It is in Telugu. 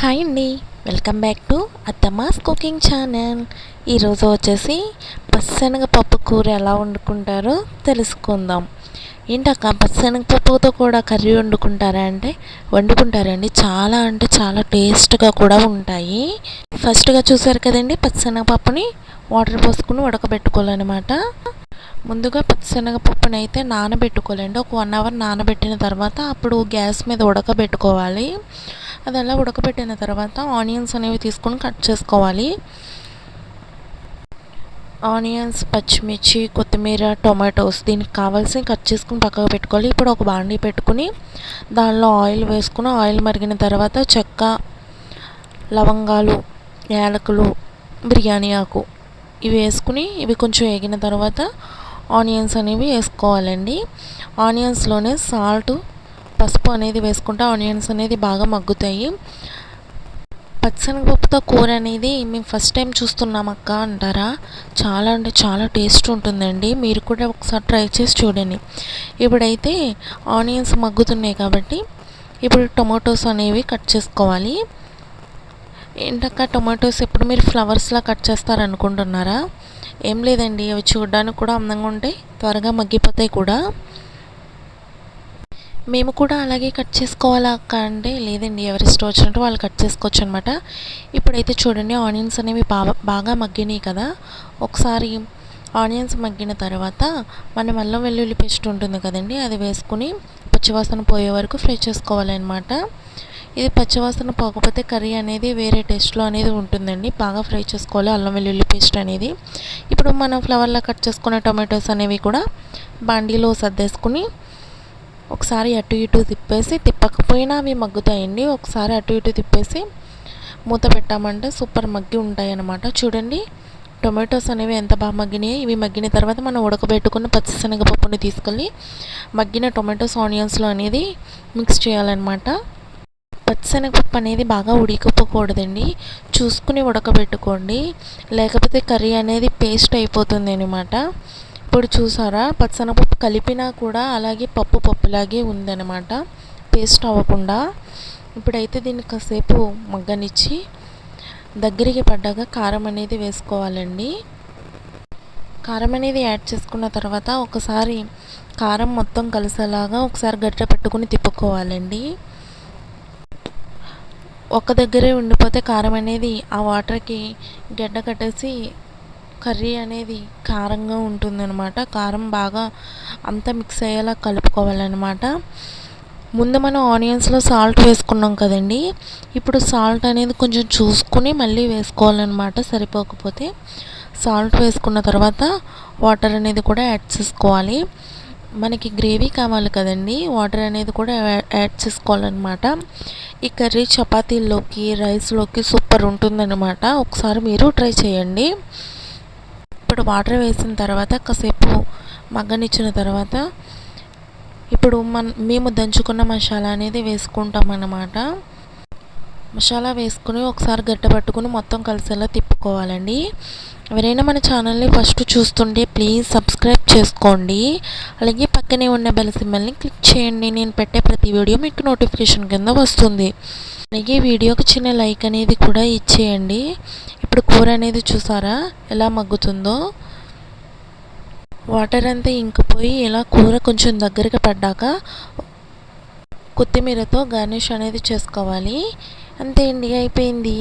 హాయ్ అండి. వెల్కమ్ బ్యాక్ టు అత్తమాస్ కుకింగ్ ఛానల్. ఈరోజు వచ్చేసి పచ్చనగ పప్పు కూర ఎలా వండుకుంటారో తెలుసుకుందాం. ఏంటక్క పచ్చనగ పప్పుతో కూడా కర్రీ వండుకుంటారా అంటే? వండుకుంటారండి. చాలా అంటే చాలా టేస్ట్గా కూడా ఉంటాయి. ఫస్ట్గా చూసారు కదండి పచ్చనగ పప్పుని వాటర్ పోసుకుని ఉడకబెట్టుకోవాలన్నమాట. ముందుగా పచ్చిశనగపప్పుని అయితే నానబెట్టుకోవాలండి. ఒక వన్ అవర్ నానబెట్టిన తర్వాత అప్పుడు గ్యాస్ మీద ఉడకబెట్టుకోవాలి. అది అలా ఉడకబెట్టిన తర్వాత ఆనియన్స్ అనేవి తీసుకొని కట్ చేసుకోవాలి. ఆనియన్స్ పచ్చిమిర్చి కొత్తిమీర టొమాటోస్ దీనికి కావాల్సి కట్ చేసుకుని పక్కకు పెట్టుకోవాలి. ఇప్పుడు ఒక బాండీ పెట్టుకుని దానిలో ఆయిల్ వేసుకుని ఆయిల్ మరిగిన తర్వాత చెక్క లవంగాలు యాలకులు బిర్యానీ ఆకు ఇవి వేసుకుని ఇవి కొంచెం వేగిన తర్వాత ఆనియన్స్ అనేవి వేసుకోవాలండి. ఆనియన్స్లోనే సాల్ట్ పసుపు అనేది వేసుకుంటే ఆనియన్స్ అనేది బాగా మగ్గుతాయి. పచ్చనగపప్పుతో కూర అనేది మేము ఫస్ట్ టైం చూస్తున్నాం అక్క అంటారా? చాలా అంటే చాలా టేస్ట్ ఉంటుందండి. మీరు కూడా ఒకసారి ట్రై చేసి చూడండి. ఇప్పుడైతే ఆనియన్స్ మగ్గుతున్నాయి కాబట్టి ఇప్పుడు టొమాటోస్ అనేవి కట్ చేసుకోవాలి. ఏంటక్క టొమాటోస్ ఎప్పుడు మీరు ఫ్లవర్స్లా కట్ చేస్తారనుకుంటున్నారా? ఏం లేదండి అవి చూడడానికి కూడా అందంగా ఉంటాయి త్వరగా మగ్గిపోతాయి కూడా. మేము కూడా అలాగే కట్ చేసుకోవాలా అక్క అంటే లేదండి. ఎవరి ఇష్టం వచ్చినట్టు వాళ్ళు కట్ చేసుకోవచ్చు అనమాట ఇప్పుడైతే చూడండి ఆనియన్స్ అనేవి బాగా బాగా మగ్గినాయి కదా. ఒకసారి ఆనియన్స్ మగ్గిన తర్వాత మనం అల్లం వెల్లుల్లి పేస్ట్ ఉంటుంది కదండి అది వేసుకుని పచ్చివాసన పోయే వరకు ఫ్రై చేసుకోవాలన్నమాట. ఇది పచ్చివాసన పోకపోతే కర్రీ అనేది వేరే టేస్ట్లో అనేది ఉంటుందండి. బాగా ఫ్రై చేసుకోవాలి అల్లం వెల్లుల్లి పేస్ట్ అనేది. ఇప్పుడు మనం ఫ్లవర్లా కట్ చేసుకున్న టొమాటోస్ అనేవి కూడా బాండీలో సర్దేసుకుని ఒకసారి అటు ఇటు తిప్పేసి తిప్పకపోయినా అవి మగ్గుతాయండి. ఒకసారి అటు ఇటు తిప్పేసి మూత పెట్టామంటే సూపర్ మగ్గి ఉంటాయి అన్నమాట చూడండి టొమాటోస్ అనేవి ఎంత బాగా మగ్గినాయి. ఇవి మగ్గిన తర్వాత మనం ఉడకబెట్టుకున్న పచ్చిశనగపప్పుని తీసుకెళ్ళి మగ్గిన టొమాటోస్ ఆనియన్స్లో అనేది మిక్స్ చేయాలన్నమాట. పచ్చిశనగపప్పు అనేది బాగా ఉడికిపోకూడదండి. చూసుకుని ఉడకబెట్టుకోండి. లేకపోతే కర్రీ అనేది పేస్ట్ అయిపోతుంది అనమాట ఇప్పుడు చూసారా పచ్చనపప్పు కలిపినా కూడా అలాగే పప్పు పప్పులాగే ఉందన్నమాట. పేస్ట్ అవ్వకుండా. ఇప్పుడైతే దీన్ని కాసేపు మగ్గనిచ్చి దగ్గరికి పడ్డాక కారం అనేది వేసుకోవాలండి. కారం అనేది యాడ్ చేసుకున్న తర్వాత ఒకసారి కారం మొత్తం కలిసేలాగా ఒకసారి గట్ట పెట్టుకుని తిప్పుకోవాలండి. ఒక దగ్గరే ఉండిపోతే కారం అనేది ఆ వాటర్కి గడ్డ కట్టేసి కర్రీ అనేది కారంగా ఉంటుందన్నమాట. కారం బాగా అంతా మిక్స్ అయ్యేలా కలుపుకోవాలన్నమాట. ముందు మనం ఆనియన్స్లో సాల్ట్ వేసుకున్నాం కదండి. ఇప్పుడు సాల్ట్ అనేది కొంచెం చూసుకుని మళ్ళీ వేసుకోవాలన్నమాట సరిపోకపోతే. సాల్ట్ వేసుకున్న తర్వాత వాటర్ అనేది కూడా యాడ్ చేసుకోవాలి. మనకి గ్రేవీ కావాలి కదండి. వాటర్ అనేది కూడా యాడ్ చేసుకోవాలన్నమాట. ఈ కర్రీ చపాతీల్లోకి రైస్లోకి సూపర్ ఉంటుందన్నమాట. ఒకసారి మీరు ట్రై చేయండి. ఇప్పుడు వాటర్ వేసిన తర్వాత కాసేపు మగ్గనిచ్చిన తర్వాత ఇప్పుడు మన మేము దంచుకున్న మసాలా అనేది వేసుకుంటాం అన్నమాట మసాలా వేసుకుని ఒకసారి గడ్డ పట్టుకుని మొత్తం కలిసేలా తిప్పుకోవాలండి. ఎవరైనా మన ఛానల్ని ఫస్ట్ చూస్తుంటే ప్లీజ్ సబ్స్క్రైబ్ చేసుకోండి. అలాగే పక్కనే ఉన్న బెల్ సింబల్ని క్లిక్ చేయండి. నేను పెట్టే ప్రతి వీడియో మీకు నోటిఫికేషన్ కింద వస్తుంది. అలాగే వీడియోకి చిన్న లైక్ అనేది కూడా ఇచ్చేయండి. ఇప్పుడు కూర అనేది చూసారా? ఎలా మగ్గుతుందో. వాటర్ అంతా ఇంకిపోయి ఇలా కూర కొంచెం దగ్గరికి పడ్డాక కొత్తిమీరతో గార్నిష్ అనేది చేసుకోవాలి. అంతే అండి అయిపోయింది.